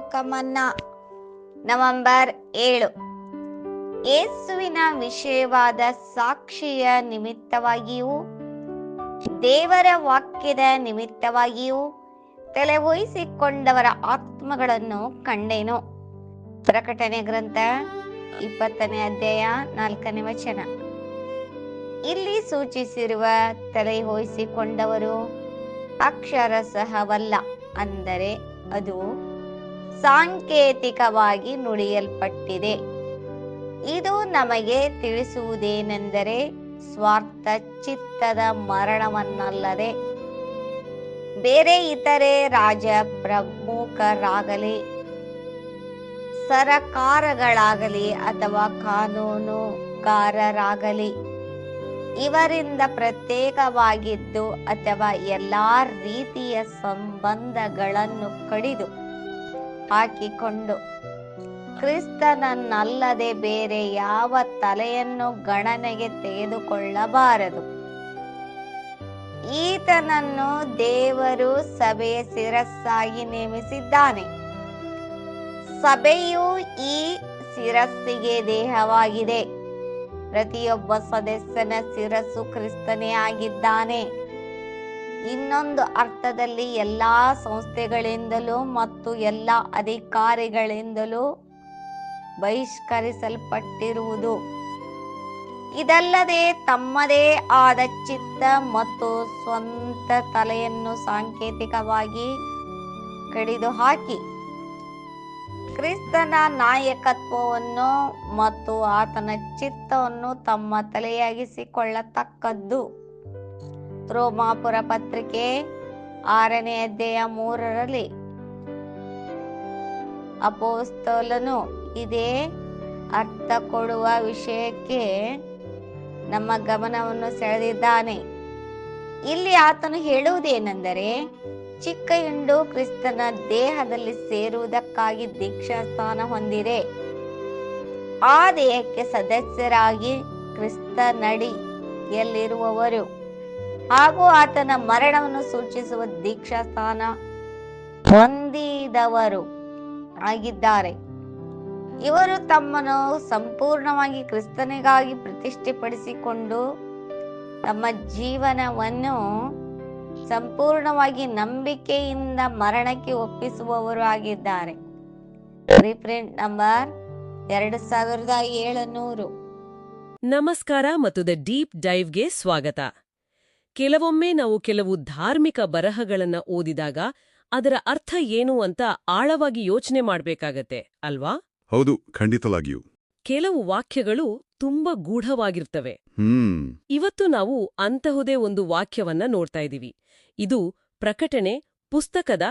ಪರಲೋಕಮನ್ನ November ಏಳು. ಯೇಸುವಿನ ವಿಷಯವಾದ ಸಾಕ್ಷಿಯ ನಿಮಿತ್ತವಾಗಿಯೂ, ದೇವರ ವಾಕ್ಯದ ನಿಮಿತ್ತವಾಗಿಯೂ ತಲೆವಹಿಸಿಕೊಂಡವರ ಆತ್ಮಗಳನ್ನು ಕಂಡೇನು. ಪ್ರಕಟಣೆ ಗ್ರಂಥ ಇಪ್ಪತ್ತನೇ ಅಧ್ಯಾಯ ನಾಲ್ಕನೇ ವಚನ. ಇಲ್ಲಿ ಸೂಚಿಸಿರುವ ಅಕ್ಷರ ಸಹವಲ್ಲ ಅಂದರೆ ಅದು ಸಾಂಕೇತಿಕವಾಗಿ ನುಡಿಯಲ್ಪಟ್ಟಿದೆ. ಇದು ನಮಗೆ ತಿಳಿಸುವುದೇನೆಂದರೆ ಸ್ವಾರ್ಥ ಚಿತ್ತದ ಮರಣವನ್ನಲ್ಲದೆ ಬೇರೆ ಇತರೆ ರಾಜ ಪ್ರಮುಖರಾಗಲಿ, ಸರಕಾರಗಳಾಗಲಿ ಅಥವಾ ಕಾನೂನುಗಾರರಾಗಲಿ, ಇವರಿಂದ ಪ್ರತ್ಯೇಕವಾಗಿದ್ದು ಅಥವಾ ಎಲ್ಲಾ ರೀತಿಯ ಸಂಬಂಧಗಳನ್ನು ಕಡಿದು ಹಾಕಿಕೊಂಡು ಕ್ರಿಸ್ತನನ್ನಲ್ಲದೆ ಬೇರೆ ಯಾವ ತಲೆಯನ್ನು ಗಣನೆಗೆ ತೆಗೆದುಕೊಳ್ಳಬಾರದು. ಈತನನ್ನು ದೇವರು ಸಭೆಯ ಶಿರಸ್ಸಾಗಿ ನೇಮಿಸಿದ್ದಾನೆ. ಸಭೆಯು ಈ ಶಿರಸ್ಸಿಗೆ ದೇಹವಾಗಿದೆ. ಪ್ರತಿಯೊಬ್ಬ ಸದಸ್ಯನ ಶಿರಸ್ಸು ಕ್ರಿಸ್ತನೇ ಆಗಿದ್ದಾನೆ. ಇನ್ನೊಂದು ಅರ್ಥದಲ್ಲಿ ಎಲ್ಲಾ ಸಂಸ್ಥೆಗಳಿಂದಲೂ ಮತ್ತು ಎಲ್ಲ ಅಧಿಕಾರಿಗಳಿಂದಲೂ ಬಹಿಷ್ಕರಿಸಲ್ಪಟ್ಟಿರುವುದು. ಇದಲ್ಲದೆ ತಮ್ಮದೇ ಆದ ಚಿತ್ತ ಮತ್ತು ಸ್ವಂತ ತಲೆಯನ್ನು ಸಾಂಕೇತಿಕವಾಗಿ ಕಡಿದು ಹಾಕಿ ಕ್ರಿಸ್ತನ ನಾಯಕತ್ವವನ್ನು ಮತ್ತು ಆತನ ಚಿತ್ತವನ್ನು ತಮ್ಮ ತಲೆಯಾಗಿಸಿಕೊಳ್ಳತಕ್ಕದ್ದು. ರೋಮಾಪುರ ಪತ್ರಿಕೆ ಆರನೇ ಅಧ್ಯಾಯ ಮೂರರಲ್ಲಿ. ಅಪೋಸ್ತೋಲನು ಇದೇ ಅರ್ಥ ಕೊಡುವ ವಿಷಯಕ್ಕೆ ನಮ್ಮ ಗಮನವನ್ನು ಸೆಳೆದಿದ್ದಾನೆ. ಇಲ್ಲಿ ಆತನು ಹೇಳುವುದೇನೆಂದರೆ ಚಿಕ್ಕ ಹಿಂಡು ಕ್ರಿಸ್ತನ ದೇಹದಲ್ಲಿ ಸೇರುವುದಕ್ಕಾಗಿ ದೀಕ್ಷಾ ಸ್ಥಾನ ಹೊಂದಿದೆ ಆ ದೇಹಕ್ಕೆ ಸದಸ್ಯರಾಗಿ ಕ್ರಿಸ್ತ ನಡಿಯಲ್ಲಿರುವವರು ಹಾಗೂ ಆತನ ಮರಣವನ್ನು ಸೂಚಿಸುವ ದೀಕ್ಷಾ ಸ್ಥಾನ ಹೊಂದಿದವರು ಆಗಿದ್ದಾರೆ. ಇವರು ತಮ್ಮನ್ನು ಸಂಪೂರ್ಣವಾಗಿ ಕ್ರಿಸ್ತನಿಗಾಗಿ ಪ್ರತಿಷ್ಠೆಪಡಿಸಿಕೊಂಡು ತಮ್ಮ ಜೀವನವನ್ನು ಸಂಪೂರ್ಣವಾಗಿ ನಂಬಿಕೆಯಿಂದ ಮರಣಕ್ಕೆ ಒಪ್ಪಿಸುವವರು ಆಗಿದ್ದಾರೆ. ರೀಪ್ರಿಂಟ್ ನಂಬರ್ ಎರಡು ಸಾವಿರದ ಏಳುನೂರು. ನಮಸ್ಕಾರ ಮತ್ತು ದ ಡೀಪ್ ಡೈವ್ಗೆ ಸ್ವಾಗತ. ಕೆಲವೊಮ್ಮೆ ನಾವು ಕೆಲವು ಧಾರ್ಮಿಕ ಬರಹಗಳನ್ನ ಓದಿದಾಗ ಅದರ ಅರ್ಥ ಏನು ಅಂತ ಆಳವಾಗಿ ಯೋಚನೆ ಮಾಡ್ಬೇಕಾಗತ್ತೆ ಅಲ್ವಾ? ಹೌದು ಖಂಡಿತವಾಗಿಯೂ. ಕೆಲವು ವಾಕ್ಯಗಳು ತುಂಬಾ ಗೂಢವಾಗಿರ್ತವೆ. ಹ್ಮ್. ಇವತ್ತು ನಾವು ಅಂತಹುದೇ ಒಂದು ವಾಕ್ಯವನ್ನ ನೋಡ್ತಾ ಇದೀವಿ. ಇದು ಪ್ರಕಟಣೆ ಪುಸ್ತಕದ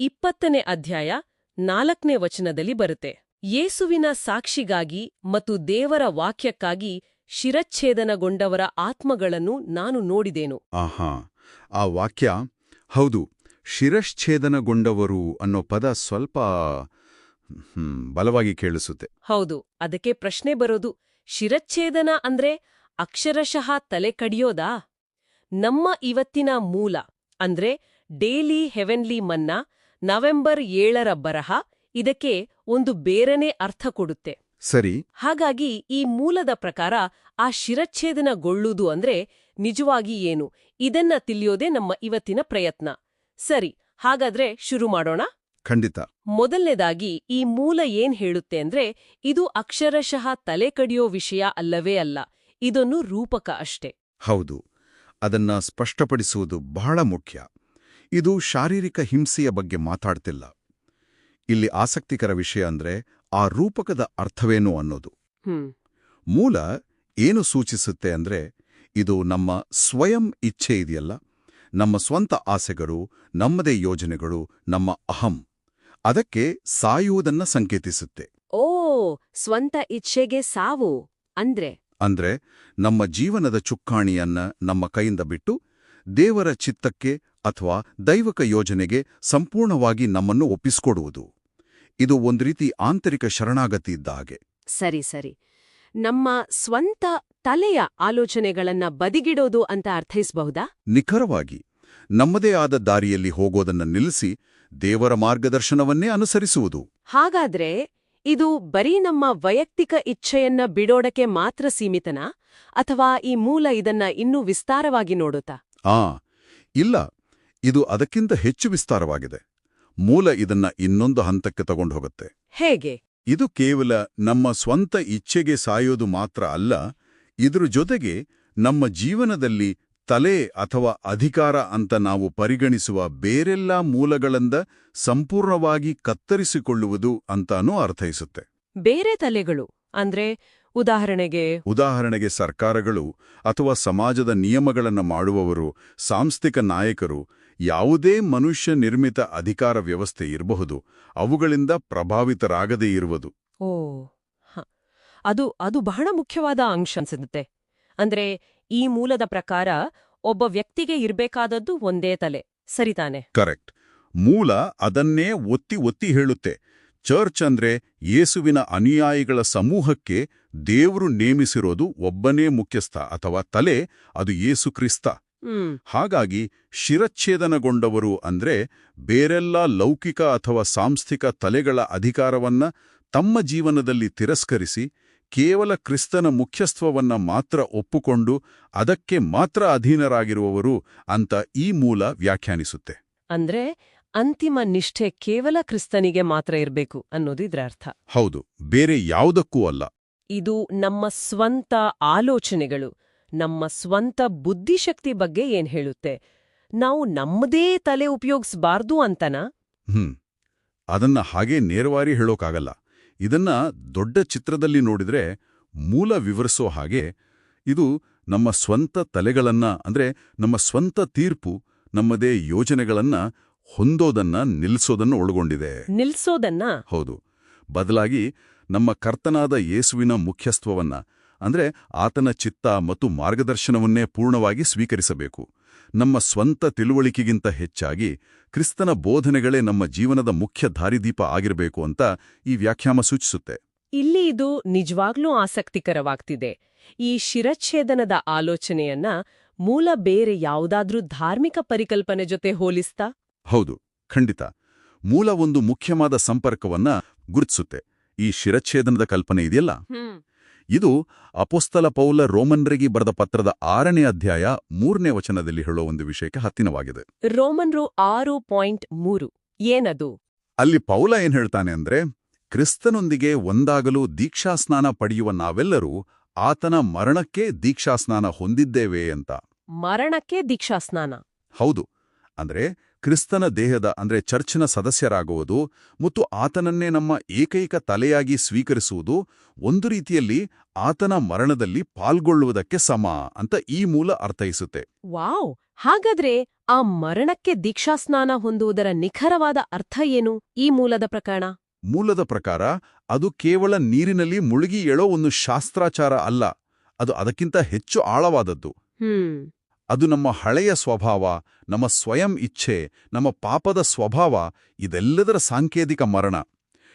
ಇಪ್ಪತ್ತನೇ ಅಧ್ಯಾಯ ನಾಲ್ಕನೇ ವಚನದಲ್ಲಿ ಬರುತ್ತೆ. ಯೇಸುವಿನ ಸಾಕ್ಷಿಗಾಗಿ ಮತ್ತು ದೇವರ ವಾಕ್ಯಕ್ಕಾಗಿ ಶಿರಚ್ಛೇದನಗೊಂಡವರ ಆತ್ಮಗಳನ್ನು ನಾನು ನೋಡಿದೇನು. ಆಹಾ ಆ ವಾಕ್ಯ ಹೌದು ಶಿರಶ್ಛೇದನಗೊಂಡವರು ಅನ್ನೋ ಪದ ಸ್ವಲ್ಪ ಬಲವಾಗಿ ಕೇಳಿಸುತ್ತೆ. ಹೌದು ಅದಕ್ಕೆ ಪ್ರಶ್ನೆ ಬರೋದು ಶಿರಚ್ಛೇದನ ಅಂದ್ರೆ ಅಕ್ಷರಶಃ ತಲೆ ಕಡಿಯೋದಾ? ನಮ್ಮ ಇವತ್ತಿನ ಮೂಲ ಅಂದ್ರೆ ಡೇಲಿ ಹೆವೆನ್ಲಿ ಮನ್ನಾ ನವೆಂಬರ್ ಏಳರ ಬರಹ ಇದಕ್ಕೆ ಒಂದು ಬೇರೆನೇ ಅರ್ಥ ಕೊಡುತ್ತೆ. ಸರಿ. ಹಾಗಾಗಿ ಈ ಮೂಲದ ಪ್ರಕಾರ ಆ ಶಿರಚ್ಛೇದನಗೊಳ್ಳುವುದು ಅಂದ್ರೆ ನಿಜವಾಗಿ ಏನು? ಇದನ್ನ ತಿಳಿಯೋದೇ ನಮ್ಮ ಇವತ್ತಿನ ಪ್ರಯತ್ನ. ಸರಿ ಹಾಗಾದ್ರೆ ಶುರು ಮಾಡೋಣ? ಖಂಡಿತ. ಮೊದಲನೇದಾಗಿ ಈ ಮೂಲ ಏನ್ ಹೇಳುತ್ತೆ ಅಂದ್ರೆ ಇದು ಅಕ್ಷರಶಃ ತಲೆ ಕಡಿಯೋ ವಿಷಯ ಅಲ್ಲವೇ ಅಲ್ಲ ಇದೊಂದು ರೂಪಕ ಅಷ್ಟೇ. ಹೌದು. ಅದನ್ನ ಸ್ಪಷ್ಟಪಡಿಸುವುದು ಬಹಳ ಮುಖ್ಯ. ಇದು ಶಾರೀರಿಕ ಹಿಂಸೆಯ ಬಗ್ಗೆ ಮಾತಾಡ್ತಿಲ್ಲ. ಇಲ್ಲಿ ಆಸಕ್ತಿಕರ ವಿಷಯ ಅಂದ್ರೆ ಆ ರೂಪಕದ ಅರ್ಥವೇನು ಅನ್ನೋದು. ಮೂಲ ಏನು ಸೂಚಿಸುತ್ತೆ ಅಂದ್ರೆ ಇದು ನಮ್ಮ ಸ್ವಯಂ ಇಚ್ಛೆ ಇದೆಯಲ್ಲ. ನಮ್ಮ ಸ್ವಂತ ಆಸೆಗಳು ನಮ್ಮದೇ ಯೋಜನೆಗಳು ನಮ್ಮ ಅಹಂ. ಅದಕ್ಕೆ ಸಾಯುವುದನ್ನ ಸಂಕೇತಿಸುತ್ತೆ. ಓ ಸ್ವಂತ ಇಚ್ಛೆಗೆ ಸಾವು ಅಂದ್ರೆ? ಅಂದ್ರೆ ನಮ್ಮ ಜೀವನದ ಚುಕ್ಕಾಣಿಯನ್ನ ನಮ್ಮ ಕೈಯಿಂದ ಬಿಟ್ಟು ದೇವರ ಚಿತ್ತಕ್ಕೆ ಅಥವಾ ದೈವಕ ಯೋಜನೆಗೆ ಸಂಪೂರ್ಣವಾಗಿ ನಮ್ಮನ್ನು ಒಪ್ಪಿಸಿಕೊಡುವುದು. ಇದು ಒಂದು ರೀತಿ ಆಂತರಿಕ ಶರಣಾಗತಿ ಇದ್ದ ಹಾಗೆ ಸರಿ ಸರಿ. ನಮ್ಮ ಸ್ವಂತ ತಲೆಯ ಆಲೋಚನೆಗಳನ್ನ ಬದಿಗಿಡೋದು ಅಂತ ಅರ್ಥೈಸಬಹುದಾ? ನಿಖರವಾಗಿ. ನಮ್ಮದೇ ಆದ ದಾರಿಯಲ್ಲಿ ಹೋಗೋದನ್ನ ನಿಲ್ಲಿಸಿ ದೇವರ ಮಾರ್ಗದರ್ಶನವನ್ನೇ ಅನುಸರಿಸುವುದು. ಹಾಗಾದ್ರೆ ಇದು ಬರೀ ನಮ್ಮ ವೈಯಕ್ತಿಕ ಇಚ್ಛೆಯನ್ನ ಬಿಡೋಡಕ್ಕೆ ಮಾತ್ರ ಸೀಮಿತನಾ? ಅಥವಾ ಈ ಮೂಲ ಇದನ್ನ ಇನ್ನೂ ವಿಸ್ತಾರವಾಗಿ ನೋಡುತ್ತಾ? ಆ ಇಲ್ಲ. ಇದು ಅದಕ್ಕಿಂತ ಹೆಚ್ಚು ವಿಸ್ತಾರವಾಗಿದೆ. ಮೂಲ ಇದನ್ನ ಇನ್ನೊಂದು ಹಂತಕ್ಕೆ ತಗೊಂಡು ಹೋಗುತ್ತೆ ಹೇಗೆ? ಇದು ಕೇವಲ ನಮ್ಮ ಸ್ವಂತ ಇಚ್ಛೆಗೆ ಸಾಯೋದು ಮಾತ್ರ ಅಲ್ಲ ಇದ್ರ ಜೊತೆಗೆ ನಮ್ಮ ಜೀವನದಲ್ಲಿ ತಲೆ ಅಥವಾ ಅಧಿಕಾರ ಅಂತ ನಾವು ಪರಿಗಣಿಸುವ ಬೇರೆಲ್ಲಾ ಮೂಲಗಳಿಂದ ಸಂಪೂರ್ಣವಾಗಿ ಕತ್ತರಿಸಿಕೊಳ್ಳುವುದು ಅಂತಾನೂ ಅರ್ಥೈಸುತ್ತೆ. ಬೇರೆ ತಲೆಗಳು ಅಂದ್ರೆ ಉದಾಹರಣೆಗೆ ಉದಾಹರಣೆಗೆ ಸರ್ಕಾರಗಳು ಅಥವಾ ಸಮಾಜದ ನಿಯಮಗಳನ್ನು ಮಾಡುವವರು ಸಾಂಸ್ಥಿಕ ನಾಯಕರು ಯಾವುದೇ ಮನುಷ್ಯ ನಿರ್ಮಿತ ಅಧಿಕಾರ ವ್ಯವಸ್ಥೆ ಇರಬಹುದು ಅವುಗಳಿಂದ ಪ್ರಭಾವಿತರಾಗದೇ ಇರುವುದು. ಓ. ಅದು ಅದು ಬಹಳ ಮುಖ್ಯವಾದ ಅಂಶ ಅನ್ಸುತ್ತೆ ಅಂದ್ರೆ ಈ ಮೂಲದ ಪ್ರಕಾರ ಒಬ್ಬ ವ್ಯಕ್ತಿಗೆ ಇರಬೇಕಾದದ್ದು ಒಂದೇ ತಲೆ. ಸರಿತಾನೆ ಕರೆಕ್ಟ್. ಮೂಲ ಅದನ್ನೇ ಒತ್ತಿ ಒತ್ತಿ ಹೇಳುತ್ತೆ. ಚರ್ಚ್ ಅಂದ್ರೆ ಯೇಸುವಿನ ಅನುಯಾಯಿಗಳ ಸಮೂಹಕ್ಕೆ ದೇವರು ನೇಮಿಸಿರೋದು ಒಬ್ಬನೇ ಮುಖ್ಯಸ್ಥ ಅಥವಾ ತಲೆ ಅದು ಯೇಸು ಕ್ರಿಸ್ತ. ಹಾಗಾಗಿ ಶಿರಚ್ಛೇದನಗೊಂಡವರು ಅಂದ್ರೆ ಬೇರೆಲ್ಲ ಲೌಕಿಕ ಅಥವಾ ಸಾಂಸ್ಥಿಕ ತಲೆಗಳ ಅಧಿಕಾರವನ್ನ ತಮ್ಮ ಜೀವನದಲ್ಲಿ ತಿರಸ್ಕರಿಸಿ ಕೇವಲ ಕ್ರಿಸ್ತನ ಮುಖ್ಯಸ್ಥವನ್ನ ಮಾತ್ರ ಒಪ್ಪುಕೊಂಡು ಅದಕ್ಕೆ ಮಾತ್ರ ಅಧೀನರಾಗಿರುವವರು ಅಂತ ಈ ಮೂಲ ವ್ಯಾಖ್ಯಾನಿಸುತ್ತೆ. ಅಂದ್ರೆ ಅಂತಿಮ ನಿಷ್ಠೆ ಕೇವಲ ಕ್ರಿಸ್ತನಿಗೆ ಮಾತ್ರ ಇರಬೇಕು ಅನ್ನೋದು ಇದ್ರ ಅರ್ಥ. ಹೌದು ಬೇರೆ ಯಾವುದಕ್ಕೂ ಅಲ್ಲ. ಇದು ನಮ್ಮ ಸ್ವಂತ ಆಲೋಚನೆಗಳು. ನಮ್ಮ ಸ್ವಂತ ಬುದ್ಧಿಶಕ್ತಿ ಬಗ್ಗೆ ಏನ್ ಹೇಳುತ್ತೆ? ನಾವು ನಮ್ಮದೇ ತಲೆ ಉಪಯೋಗಿಸಬಾರ್ದು ಅಂತನಾ? ಹ್ಮ್. ಅದನ್ನ ಹಾಗೆ ನೇರವಾರಿ ಹೇಳೋಕಾಗಲ್ಲ. ಇದನ್ನ ದೊಡ್ಡ ಚಿತ್ರದಲ್ಲಿ ನೋಡಿದ್ರೆ ಮೂಲ ವಿವರಿಸೋ ಹಾಗೆ ಇದು ನಮ್ಮ ಸ್ವಂತ ತಲೆಗಳನ್ನ ಅಂದ್ರೆ ನಮ್ಮ ಸ್ವಂತ ತೀರ್ಪು ನಮ್ಮದೇ ಯೋಜನೆಗಳನ್ನ ಹೊಂದೋದನ್ನ ನಿಲ್ಸೋದನ್ನು ಒಳಗೊಂಡಿದೆ. ನಿಲ್ಸೋದನ್ನ? ಹೌದು. ಬದಲಾಗಿ ನಮ್ಮ ಕರ್ತನಾದ ಯೇಸುವಿನ ಮುಖ್ಯಸ್ಥವನ್ನ ಅಂದ್ರೆ ಆತನ ಚಿತ್ತ ಮತ್ತು ಮಾರ್ಗದರ್ಶನವನ್ನೇ ಪೂರ್ಣವಾಗಿ ಸ್ವೀಕರಿಸಬೇಕು. ನಮ್ಮ ಸ್ವಂತ ತಿಳುವಳಿಕೆಗಿಂತ ಹೆಚ್ಚಾಗಿ ಕ್ರಿಸ್ತನ ಬೋಧನೆಗಳೇ ನಮ್ಮ ಜೀವನದ ಮುಖ್ಯ ದಾರಿದೀಪ ಆಗಿರಬೇಕು ಅಂತ ಈ ವ್ಯಾಖ್ಯಾಮ ಸೂಚಿಸುತ್ತೆ. ಇಲ್ಲಿ ಇದು ನಿಜವಾಗ್ಲೂ ಆಸಕ್ತಿಕರವಾಗ್ತಿದೆ. ಈ ಶಿರಚ್ಛೇದನದ ಆಲೋಚನೆಯನ್ನ ಮೂಲ ಬೇರೆ ಯಾವುದಾದ್ರೂ ಧಾರ್ಮಿಕ ಪರಿಕಲ್ಪನೆ ಜೊತೆ ಹೋಲಿಸ್ತಾ? ಹೌದು ಖಂಡಿತ. ಮೂಲ ಒಂದು ಮುಖ್ಯವಾದ ಸಂಪರ್ಕವನ್ನ ಗುರುತಿಸುತ್ತೆ. ಈ ಶಿರಚ್ಛೇದನದ ಕಲ್ಪನೆ ಇದೆಯಲ್ಲ? ಇದು ಅಪೊಸ್ತಲ ಪೌಲ ರೋಮನ್ರಿಗೆ ಬರೆದ ಪತ್ರದ ಆರನೇ ಅಧ್ಯಾಯ ಮೂರನೇ ವಚನದಲ್ಲಿ ಹೇಳೋ ಒಂದು ವಿಷಯಕ್ಕೆ ಹತ್ತಿನವಾಗಿದೆ. ರೋಮನ್ರು ಆರು ಪಾಯಿಂಟ್ ಮೂರು. ಏನದು? ಅಲ್ಲಿ ಪೌಲ ಏನ್ ಹೇಳ್ತಾನೆ ಅಂದ್ರೆ ಕ್ರಿಸ್ತನೊಂದಿಗೆ ಒಂದಾಗಲು ದೀಕ್ಷಾಸ್ನಾನ ಪಡೆಯುವ ನಾವೆಲ್ಲರೂ ಆತನ ಮರಣಕ್ಕೆ ದೀಕ್ಷಾಸ್ನಾನ ಹೊಂದಿದ್ದೇವೆ ಅಂತ. ಮರಣಕ್ಕೆ ದೀಕ್ಷಾಸ್ನಾನ. ಹೌದು. ಅಂದ್ರೆ ಕ್ರಿಸ್ತನ ದೇಹದ ಅಂದ್ರೆ ಚರ್ಚಿನ ಸದಸ್ಯರಾಗುವುದು ಮತ್ತು ಆತನನ್ನೇ ನಮ್ಮ ಏಕೈಕ ತಲೆಯಾಗಿ ಸ್ವೀಕರಿಸುವುದು ಒಂದು ರೀತಿಯಲ್ಲಿ ಆತನ ಮರಣದಲ್ಲಿ ಪಾಲ್ಗೊಳ್ಳುವುದಕ್ಕೆ ಸಮ ಅಂತ ಈ ಮೂಲ ಅರ್ಥೈಸುತ್ತೆ. ವಾವ್! ಹಾಗಾದ್ರೆ ಆ ಮರಣಕ್ಕೆ ದೀಕ್ಷಾಸ್ನಾನ ಹೊಂದುವುದರ ನಿಖರವಾದ ಅರ್ಥ ಏನು ಈ ಮೂಲದ ಪ್ರಕರಣ? ಮೂಲದ ಪ್ರಕಾರ ಅದು ಕೇವಲ ನೀರಿನಲ್ಲಿ ಮುಳುಗಿ ಎಳೋ ಒಂದು ಶಾಸ್ತ್ರಾಚಾರ ಅಲ್ಲ ಅದು ಅದಕ್ಕಿಂತ ಹೆಚ್ಚು ಆಳವಾದದ್ದು. ಹ್ಮ್. ಅದು ನಮ್ಮ ಹಳೆಯ ಸ್ವಭಾವ ನಮ್ಮ ಸ್ವಯಂ ಇಚ್ಛೆ ನಮ್ಮ ಪಾಪದ ಸ್ವಭಾವ ಇದೆಲ್ಲದರ ಸಾಂಕೇತಿಕ ಮರಣ.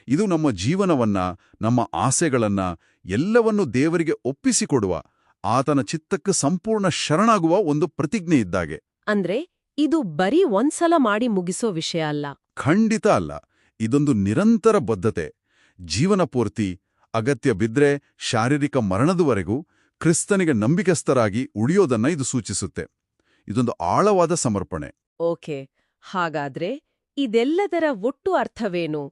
ಇದು ನಮ್ಮ ಜೀವನವನ್ನ ನಮ್ಮ ಆಸೆಗಳನ್ನ ಎಲ್ಲವನ್ನೂ ದೇವರಿಗೆ ಒಪ್ಪಿಸಿಕೊಡುವ ಆತನ ಚಿತ್ತಕ್ಕೆ ಸಂಪೂರ್ಣ ಶರಣಾಗುವ ಒಂದು ಪ್ರತಿಜ್ಞೆ ಇದ್ದಾಗೆ. ಅಂದ್ರೆ ಇದು ಬರೀ ಒಂದ್ಸಲ ಮಾಡಿ ಮುಗಿಸೋ ವಿಷಯ ಅಲ್ಲ. ಖಂಡಿತ ಅಲ್ಲ. ಇದೊಂದು ನಿರಂತರ ಬದ್ಧತೆ. ಜೀವನ ಪೂರ್ತಿ ಅಗತ್ಯ ಬಿದ್ರೆ ಶಾರೀರಿಕ ಮರಣದವರೆಗೂ ಕ್ರಿಸ್ತನಿಗೆ ನಂಬಿಕಸ್ಥರಾಗಿ ಉಳಿಯೋದನ್ನ ಇದು ಸೂಚಿಸುತ್ತೆ. ಇದೊಂದು ಆಳವಾದ ಸಮರ್ಪಣೆ. ಓಕೆ ಹಾಗಾದ್ರೆ ಇದೆಲ್ಲದರ ಒಟ್ಟು ಅರ್ಥವೇನು?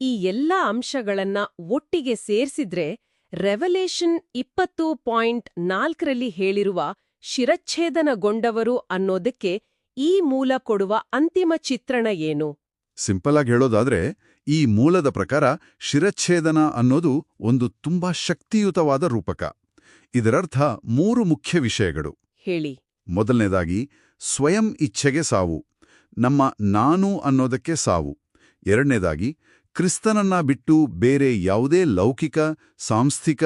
ಈ ಎಲ್ಲ ಅಂಶಗಳನ್ನ ಒಟ್ಟಿಗೆ ಸೇರ್ಸಿದ್ರೆ ರೆವಲೇಷನ್ ಇಪ್ಪತ್ತು ಪಾಯಿಂಟ್ ನಾಲ್ಕರಲ್ಲಿ ಹೇಳಿರುವ ಶಿರಚ್ಛೇದನಗೊಂಡವರು ಅನ್ನೋದಕ್ಕೆ ಈ ಮೂಲ ಕೊಡುವ ಅಂತಿಮ ಚಿತ್ರಣ ಏನು? ಸಿಂಪಲ್ ಆಗಿ ಹೇಳೋದಾದ್ರೆ ಈ ಮೂಲದ ಪ್ರಕಾರ ಶಿರಚ್ಛೇದನ ಅನ್ನೋದು ಒಂದು ತುಂಬಾ ಶಕ್ತಿಯುತವಾದ ರೂಪಕ. ಇದರರ್ಥ ಮೂರು ಮುಖ್ಯ ವಿಷಯಗಳು. ಹೇಳಿ. ಮೊದಲನೇದಾಗಿ ಸ್ವಯಂ ಇಚ್ಛೆಗೆ ಸಾವು. ನಮ್ಮ ನಾನು ಅನ್ನೋದಕ್ಕೆ ಸಾವು. ಎರಡನೇದಾಗಿ ಕ್ರಿಸ್ತನನ್ನ ಬಿಟ್ಟು ಬೇರೆ ಯಾವುದೇ ಲೌಕಿಕ ಸಾಂಸ್ಥಿಕ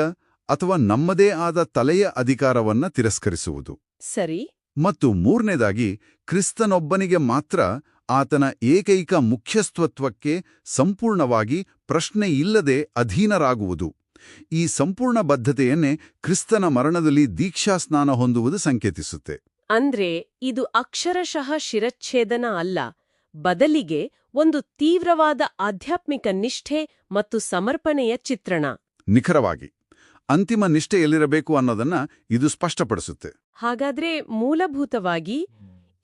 ಅಥವಾ ನಮ್ಮದೇ ಆದ ತಲೆಯ ಅಧಿಕಾರವನ್ನ ತಿರಸ್ಕರಿಸುವುದು. ಸರಿ. ಮತ್ತು ಮೂರನೇದಾಗಿ ಕ್ರಿಸ್ತನೊಬ್ಬನಿಗೆ ಮಾತ್ರ ಆತನ ಏಕೈಕ ಮುಖ್ಯಸ್ತ್ವತ್ವಕ್ಕೆ ಸಂಪೂರ್ಣವಾಗಿ ಪ್ರಶ್ನೆಯಿಲ್ಲದೆ ಅಧೀನರಾಗುವುದು. ಈ ಸಂಪೂರ್ಣ ಬದ್ಧತೆಯನ್ನೇ ಕ್ರಿಸ್ತನ ಮರಣದಲ್ಲಿ ದೀಕ್ಷಾ ಸ್ನಾನ ಹೊಂದುವುದು ಸಂಕೇತಿಸುತ್ತೆ. ಅಂದ್ರೆ ಇದು ಅಕ್ಷರಶಃ ಶಿರಚ್ಛೇದನ ಅಲ್ಲ ಬದಲಿಗೆ ಒಂದು ತೀವ್ರವಾದ ಆಧ್ಯಾತ್ಮಿಕ ನಿಷ್ಠೆ ಮತ್ತು ಸಮರ್ಪಣೆಯ ಚಿತ್ರಣ. ನಿಖರವಾಗಿ ಅಂತಿಮ ನಿಷ್ಠೆ ಎಲ್ಲಿರಬೇಕು ಅನ್ನೋದನ್ನ ಇದು ಸ್ಪಷ್ಟಪಡಿಸುತ್ತೆ. ಹಾಗಾದ್ರೆ ಮೂಲಭೂತವಾಗಿ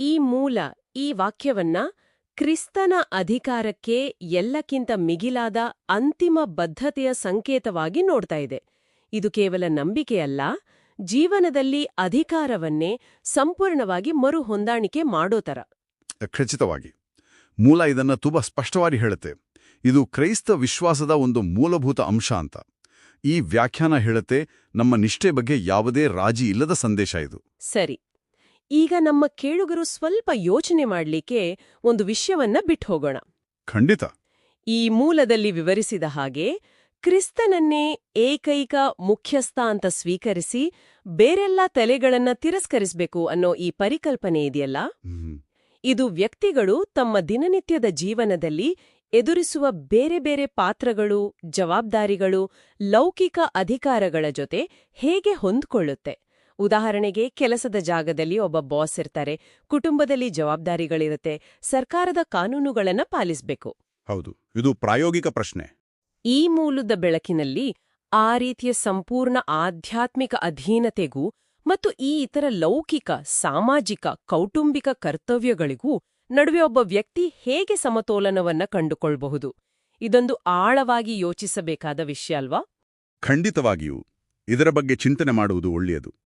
ಈ ಮೂಲ ಈ ವಾಕ್ಯವನ್ನ ಕ್ರಿಸ್ತನ ಅಧಿಕಾರಕ್ಕೆ ಎಲ್ಲಕ್ಕಿಂತ ಮಿಗಿಲಾದ ಅಂತಿಮ ಬದ್ಧತೆಯ ಸಂಕೇತವಾಗಿ ನೋಡ್ತಾ ಇದೆ. ಇದು ಕೇವಲ ನಂಬಿಕೆಯಲ್ಲ ಜೀವನದಲ್ಲಿ ಅಧಿಕಾರವನ್ನೇ ಸಂಪೂರ್ಣವಾಗಿ ಮರು ಹೊಂದಾಣಿಕೆ ಮಾಡೋ ತರ ಖಚಿತವಾಗಿ ಮೂಲ ಇದನ್ನ ತುಂಬಾ ಸ್ಪಷ್ಟವಾಗಿ ಹೇಳುತ್ತೆ. ಇದು ಕ್ರೈಸ್ತ ವಿಶ್ವಾಸದ ಒಂದು ಮೂಲಭೂತ ಅಂಶ ಅಂತ. ಈ ವ್ಯಾಖ್ಯಾನ ಹೇಳುತ್ತೆ ನಮ್ಮ ನಿಷ್ಠೆ ಬಗ್ಗೆ ಯಾವುದೇ ರಾಜಿ ಇಲ್ಲದ ಸಂದೇಶ ಇದು. ಸರಿ ಈಗ ನಮ್ಮ ಕೇಳುಗರು ಸ್ವಲ್ಪ ಯೋಚನೆ ಮಾಡಲಿಕ್ಕೆ ಒಂದು ವಿಷಯವನ್ನ ಬಿಟ್ಟು ಹೋಗೋಣ ಖಂಡಿತ. ಈ ಮೂಲದಲ್ಲಿ ವಿವರಿಸಿದ ಹಾಗೆ ಕ್ರಿಸ್ತನನ್ನೇ ಏಕೈಕ ಮುಖ್ಯಸ್ಥ ಅಂತ ಸ್ವೀಕರಿಸಿ ಬೇರೆಲ್ಲ ತಲೆಗಳನ್ನ ತಿರಸ್ಕರಿಸಬೇಕು ಅನ್ನೋ ಈ ಪರಿಕಲ್ಪನೆ ಇದೆಯಲ್ಲ? ಇದು ವ್ಯಕ್ತಿಗಳು ತಮ್ಮ ದಿನನಿತ್ಯದ ಜೀವನದಲ್ಲಿ ಎದುರಿಸುವ ಬೇರೆ ಬೇರೆ ಪಾತ್ರಗಳು ಜವಾಬ್ದಾರಿಗಳು ಲೌಕಿಕ ಅಧಿಕಾರಗಳ ಜೊತೆ ಹೇಗೆ ಹೊಂದ್ಕೊಳ್ಳುತ್ತೆ? ಉದಾಹರಣೆಗೆ ಕೆಲಸದ ಜಾಗದಲ್ಲಿ ಒಬ್ಬ ಬಾಸ್ ಇರ್ತಾರೆ ಕುಟುಂಬದಲ್ಲಿ ಜವಾಬ್ದಾರಿಗಳಿರುತ್ತೆ ಸರ್ಕಾರದ ಕಾನೂನುಗಳನ್ನ ಪಾಲಿಸಬೇಕು. ಹೌದು ಇದು ಪ್ರಾಯೋಗಿಕ ಪ್ರಶ್ನೆ. ಈ ಮೂಲದ ಬೆಳಕಿನಲ್ಲಿ ಆ ರೀತಿಯ ಸಂಪೂರ್ಣ ಆಧ್ಯಾತ್ಮಿಕ ಅಧೀನತೆಗೂ ಮತ್ತು ಈ ಇತರ ಲೌಕಿಕ ಸಾಮಾಜಿಕ ಕೌಟುಂಬಿಕ ಕರ್ತವ್ಯಗಳಿಗೂ ನಡುವೆ ಒಬ್ಬ ವ್ಯಕ್ತಿ ಹೇಗೆ ಸಮತೋಲನವನ್ನ ಕಂಡುಕೊಳ್ಬಹುದು? ಇದೊಂದು ಆಳವಾಗಿ ಯೋಚಿಸಬೇಕಾದ ವಿಷಯ ಅಲ್ವಾ? ಖಂಡಿತವಾಗಿಯೂ ಇದರ ಬಗ್ಗೆ ಚಿಂತನೆ ಮಾಡುವುದು ಒಳ್ಳೆಯದು.